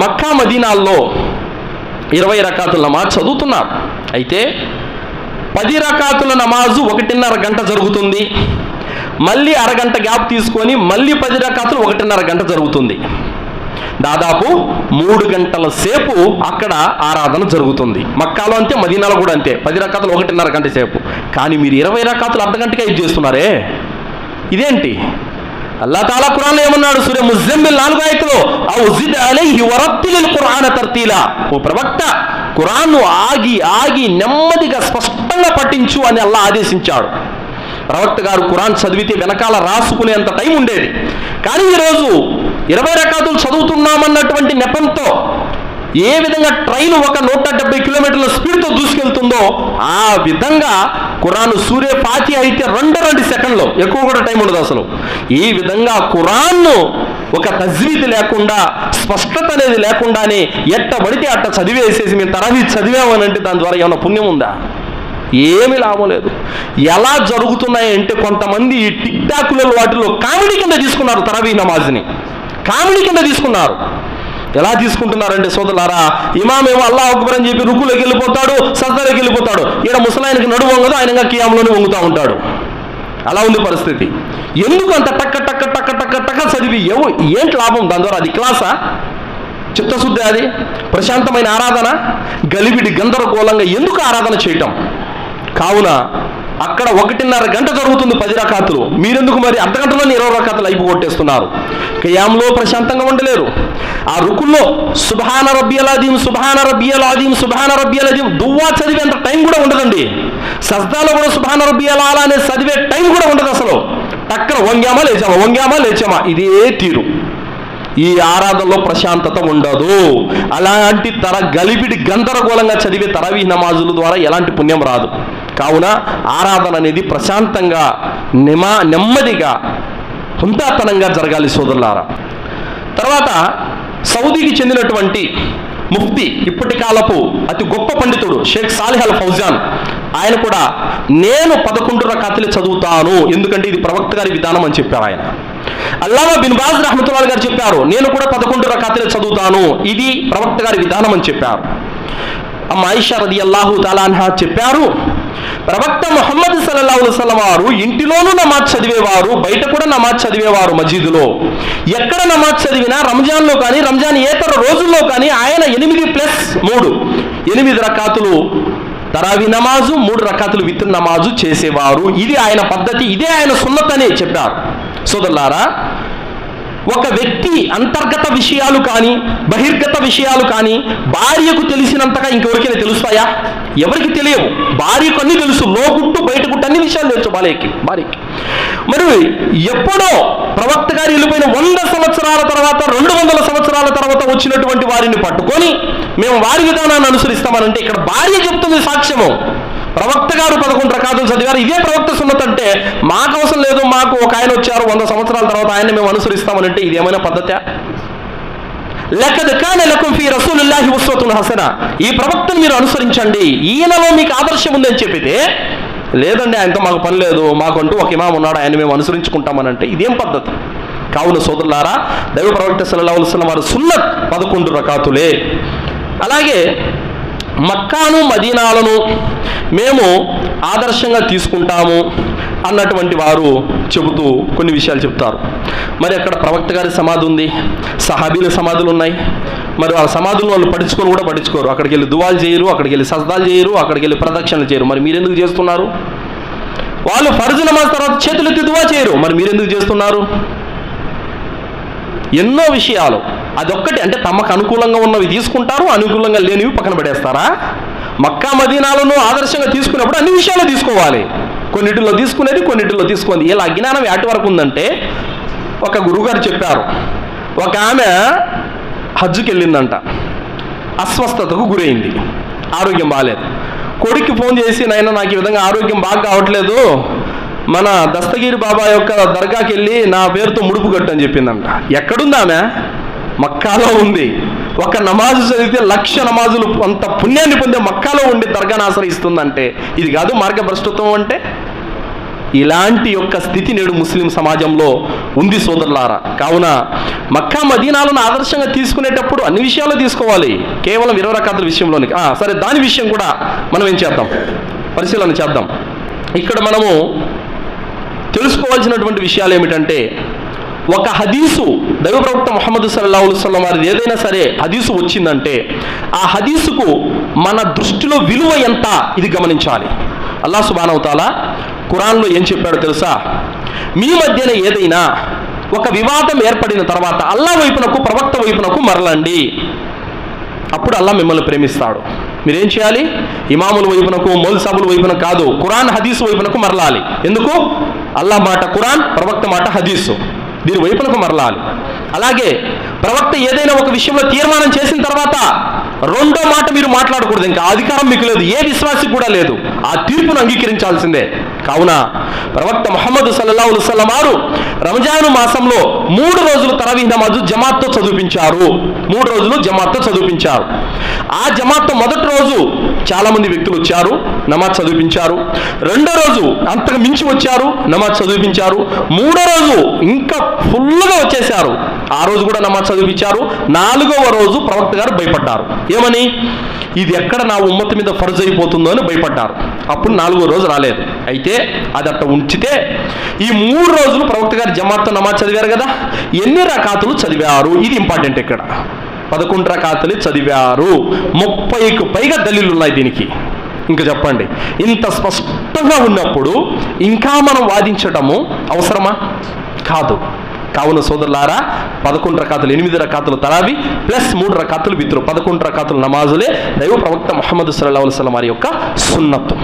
మక్కా మదీనాల్లో ఇరవై రకాతుల నమాజ్ చదువుతున్నారు. అయితే పది రకాతుల నమాజు ఒకటిన్నర గంట జరుగుతుంది. మళ్ళీ అరగంట గ్యాప్ తీసుకొని మళ్ళీ పది రకాతులు ఒకటిన్నర గంట జరుగుతుంది. దాదాపు మూడు గంటల సేపు అక్కడ ఆరాధన జరుగుతుంది. మక్కాలో అంతే మదీనాలో కూడా అంతే. పది రకాతులు ఒకటిన్నర గంట సేపు. కానీ మీరు ఇరవై రకాతులు అర్ధగంటకే ఇది చేస్తున్నారే? ఇదేంటి? అల్లా తాలా ఖురాన్ ఏమన్నాడు? సూర్య ముజ్జమ్మిల్ నాలుగు ఆయతలో ఆ ఉజిద్ అలైహి వరత్తిలిల్ ఖురాన తర్తీలా. ఓ ప్రవక్త ఖురాన్ను ఆగి ఆగి నెమ్మదిగా స్పష్టంగా పఠించు అని అల్లా ఆదేశించాడు. ప్రవక్త గారు ఖురాన్ చదివితే వెనకాల రాసుకునేంత టైం ఉండేది. కానీ ఈరోజు ఇరవై రకాతులు చదువుతున్నామన్నటువంటి నెపంతో ఏ విధంగా ట్రైన్ ఒక నూట డెబ్బై కిలోమీటర్ల స్పీడ్తో దూసుకెళ్తుందో ఆ విధంగా ఖురాన్ సూర్య పాతి అయితే రెండు రెండు సెకండ్లు ఎక్కువ కూడా టైం ఉండదు అసలు. ఈ విధంగా ఖురాన్ను ఒక తజ్వీద్ లేకుండా స్పష్టత అనేది లేకుండానే ఎట్ట పడితే అట్ట చదివేసేసి మేము తరహి చదివామనంటే దాని ద్వారా ఏమైనా పుణ్యం ఉందా? ఏమీ లాభం లేదు. ఎలా జరుగుతున్నాయి అంటే కొంతమంది ఈ టిక్ టాక్లలో వాటిలో కామెడీ కింద తీసుకున్నారు తరవీ నమాజ్ని. కామెడీ కింద తీసుకున్నారు. ఎలా తీసుకుంటున్నారంటే సోదరులారా? ఇమామేమో అల్లా అక్బర్ అని చెప్పి రుకులోకి వెళ్ళిపోతాడు సజ్జలోకి వెళ్ళిపోతాడు. ఈడ ముసలాయనకి నడువు వంగదు ఆయన కియాంలోనే వంగుతూ ఉంటాడు. అలా ఉంది పరిస్థితి. ఎందుకు అంత టక్క టక్క టక్క టక్క టక్క చదివి ఏవో ఏంటి లాభం దాని ద్వారా? అది క్లాసా? చిత్తశుద్ధి అది? ప్రశాంతమైన ఆరాధన? గలిబిడి గందరగోళంగా ఎందుకు ఆరాధన చేయటం? కావున అక్కడ ఒకటిన్నర గంట జరుగుతుంది పది రకాతులు. మీరెందుకు మరి అర్ధ ఇరవై రకాతులు అయిపు కొట్టేస్తున్నారు? కయాంలో ప్రశాంతంగా ఉండలేరు. ఆ రుకుల్లో సుభాన రబ్బియల్ సుభాన రబ్బియల్ సుభాన రబ్బియల్ దువ్వా చదివేంత టైం కూడా ఉండదండి. సజ్దాలో కూడా సుభాన రబ్బియల్ అనే చదివే టైం కూడా ఉండదు అసలు. టక్కన వంగామా లేచామా? వంగామా లేచామా? ఇదే తీరు. ఈ ఆరాధనలో ప్రశాంతత ఉండదు. అలాంటి తర గలిపిడి గందరగోళంగా చదివే తరవీ నమాజుల ద్వారా ఎలాంటి పుణ్యం రాదు. కావున ఆరాధన అనేది ప్రశాంతంగా నిమా నెమ్మదిగా హుందాతనంగా జరగాలి సోదరులారా. తర్వాత సౌదీకి చెందినటువంటి ముఫ్తి ఇప్పటి కాలపు అతి గొప్ప పండితుడు షేక్ సాలిహ్ అల్ ఫౌజాన్ ఆయన కూడా నేను పదకొండు రకాతులు చదువుతాను ఎందుకంటే ఇది ప్రవక్త గారి విధానం అని చెప్పారు ఆయన. అల్లామా బిన్ బాజ్ గారు చెప్పారు నేను కూడా పదకొండు రకాతులు చదువుతాను ఇది ప్రవక్త గారి విధానం అని చెప్పారు. అమ్మ ఐషా రది అల్లాహు తాలాన్హా చెప్పారు ప్రవక్త మొహమ్మద్ సల్లల్లాహు అలైహి వారు ఇంటిలోనూ నమాజ్ చదివేవారు బయట కూడా నమాజ్ చదివేవారు మసీదులో ఎక్కడ నమాజ్ చదివినా రంజాన్లో కానీ రంజాన్ ఏతర రోజుల్లో కానీ ఆయన ఎనిమిది ప్లస్ మూడు. ఎనిమిది రకాతులు తరావి నమాజు మూడు రకాతులు విత్ నమాజు చేసేవారు. ఇది ఆయన పద్ధతి ఇదే ఆయన సున్నత్ అని చెప్పారు. సోదరులారా ఒక వ్యక్తి అంతర్గత విషయాలు కానీ బహిర్గత విషయాలు కానీ భార్యకు తెలిసినంతగా ఇంకెవరికైనా తెలుస్తాయా? ఎవరికి తెలియవు. భార్యకు అన్ని తెలుసు. లోగుట్టు బయటగుట్టు అన్ని విషయాలు తెలుసు భార్యకి భార్యకి. మరి ఎప్పుడో ప్రవక్త గారు వెళ్ళిపోయిన వంద సంవత్సరాల తర్వాత రెండు వందల సంవత్సరాల తర్వాత వచ్చినటువంటి వారిని పట్టుకొని మేము వారి విధానాన్ని అనుసరిస్తామనంటే ఇక్కడ భార్య చెప్తుంది సాక్ష్యము. ప్రవక్త గారు పదకొండు రకాతులు చదివారు. ఇదే ప్రవక్త సున్నత అంటే మాకు అవసరం లేదు మాకు ఒక ఆయన వచ్చారు వంద సంవత్సరాల తర్వాత ఆయన మేము అనుసరిస్తామనంటే ఇది ఏమైనా పద్ధతి? లెక్కది కాని లెక్కం ఫీ రసూలుల్లాహి ఉస్వతుల్ హసన. ఈ ప్రవక్తను మీరు అనుసరించండి. ఈయనలో మీకు ఆదర్శం ఉందని చెప్పితే లేదండి ఆయనతో మాకు పని లేదు మాకంటూ ఒక ఇమాం ఉన్నాడు ఆయన మేము అనుసరించుకుంటామనంటే ఇదేం పద్ధతి? కావున సోదరులారా దైవ ప్రవక్త సల్లల్లాహు వారు సున్నత్ పదకొండు రకాతులే. అలాగే మక్కాను మదీనాలను మేము ఆదర్శంగా తీసుకుంటాము అన్నటువంటి వారు చెబుతూ కొన్ని విషయాలు చెప్తారు. మరి అక్కడ ప్రవక్త గారి సమాధి ఉంది సహాబీల సమాధులు ఉన్నాయి. మరి వాళ్ళ సమాధులను వాళ్ళు పడుచుకొని కూడా పడుచుకోరు అక్కడికి వెళ్ళి దువాలు చేయరు అక్కడికి వెళ్ళి సజ్దాలు చేయరు అక్కడికి వెళ్ళి ప్రదక్షిణలు చేయరు. మరి మీరు ఎందుకు చేస్తున్నారు? వాళ్ళు ఫర్జు నమాజ్ తర్వాత చేతులెత్తి దువా చేయరు. మరి మీరెందుకు చేస్తున్నారు? ఎన్నో విషయాలు. అదొక్కటి అంటే తమకు అనుకూలంగా ఉన్నవి తీసుకుంటారు అనుకూలంగా లేనివి పక్కన పడేస్తారా మక్కా మదీనాలను ఆదర్శంగా తీసుకున్నప్పుడు అన్ని విషయాలు తీసుకోవాలి. కొన్నిటిలో తీసుకునేది కొన్నిటిలో తీసుకుంది. ఇలా అజ్ఞానం ఎటు వరకు ఉందంటే ఒక గురుగారు చెప్పారు. ఒక ఆమె హజ్జుకి వెళ్ళిందంట అస్వస్థతకు గురైంది. ఆరోగ్యం బాగాలేదు కొడుక్కి ఫోన్ చేసి నాయన నాకు ఈ విధంగా ఆరోగ్యం బాగా కావట్లేదు. మన దస్తగిరి బాబా యొక్క దర్గాకి వెళ్ళి నా పేరుతో ముడుపు కట్టు అని చెప్పిందంట. ఎక్కడుంది ఆమె? మక్కాలో ఉంది. ఒక నమాజు చదివితే లక్ష నమాజులు అంత పుణ్యాన్ని పొందే మక్కాలో ఉండి దర్గాను ఆశ్రయిస్తుందంటే ఇది కాదు మార్గభ్రష్టత్వం అంటే? ఇలాంటి యొక్క స్థితి నేడు ముస్లిం సమాజంలో ఉంది సోదరులారా. కావున మక్కా మదీనాలను ఆదర్శంగా తీసుకునేటప్పుడు అన్ని విషయాలు తీసుకోవాలి. కేవలం ఇరవై రకాల విషయంలోని సరే దాని విషయం కూడా మనం ఏం చేద్దాం? పరిశీలన చేద్దాం. ఇక్కడ మనము తెలుసుకోవాల్సినటువంటి విషయాలు ఏమిటంటే ఒక హదీసు దైవ ప్రవక్త మొహమ్మద్ సల్లాహు వసల్లం వారిది ఏదైనా సరే హదీసు వచ్చిందంటే ఆ హదీసుకు మన దృష్టిలో విలువ ఎంత ఇది గమనించాలి. అల్లా సుబానవుతాలా ఖురాన్లో ఏం చెప్పాడో తెలుసా? మీ మధ్యన ఏదైనా ఒక వివాదం ఏర్పడిన తర్వాత అల్లా వైపునకు ప్రవక్త వైపునకు మరలండి. అప్పుడు అల్లా మిమ్మల్ని ప్రేమిస్తాడు. మీరేం చేయాలి? ఇమాముల వైపునకు మౌల్సాబుల వైపున కాదు ఖురాన్ హదీసు వైపునకు మరలాలి. ఎందుకు? అల్లా మాట ఖురాన్ ప్రవక్త మాట హదీసు. దీని వైపునకు మరలాలి. అలాగే ప్రవక్త ఏదైనా ఒక విషయంలో తీర్మానం చేసిన తర్వాత రెండో మాట మీరు మాట్లాడకూడదు. ఇంకా అధికారం మీకు లేదు ఏ విశ్వాసి కూడా లేదు. ఆ తీర్పును అంగీకరించాల్సిందే. కావున ప్రవక్త మొహమ్మద్ సల్లల్లాహు అలైహి వారు రంజాను మాసంలో మూడు రోజులు తరవీహ్ నమాజు జమాత్తో చదివించారు మూడు రోజులు జమాత్తో చదివించారు ఆ జమాత్తో మొదటి రోజు చాలామంది వ్యక్తులు వచ్చారు. నమాజ్ చదివించారు. రెండో రోజు అంతకు మించి వచ్చారు నమాజ్ చదివించారు. మూడో రోజు ఇంకా ఫుల్గా వచ్చేసారు ఆ రోజు కూడా నమాజ్ చదివించారు. నాలుగవ రోజు ప్రవక్త గారు భయపడ్డారు. ఏమని? ఇది ఎక్కడ నా ఉమ్మతి మీద ఫర్జ్ అయిపోతుందో అని భయపడ్డారు. అప్పుడు నాలుగో రోజు రాలేదు. అయితే అది అట్ట ఉంచితే ఈ మూడు రోజులు ప్రవక్త గారు జమాత్తో నమాజ్ చదివారు కదా? ఎన్ని రకాతులు చదివారు? ఇది ఇంపార్టెంట్ ఇక్కడ. పదకొండు రకాతులు చదివారు. ముప్పైకు పైగా దళిలు ఉన్నాయి దీనికి. ఇంకా చెప్పండి. ఇంత స్పష్టంగా ఉన్నప్పుడు ఇంకా మనం వాదించటము అవసరమా? కాదు. కావున సోదరులారా పదకొండు రకాతులు ఎనిమిది రకాతులు తరావి ప్లస్ మూడు రకాతులు విత్రు పదకొండు రకాతులు నమాజులే దైవ ప్రవక్త మొహమ్మద్ సల్లాహు అలైహి వారి యొక్క సున్నత్తు.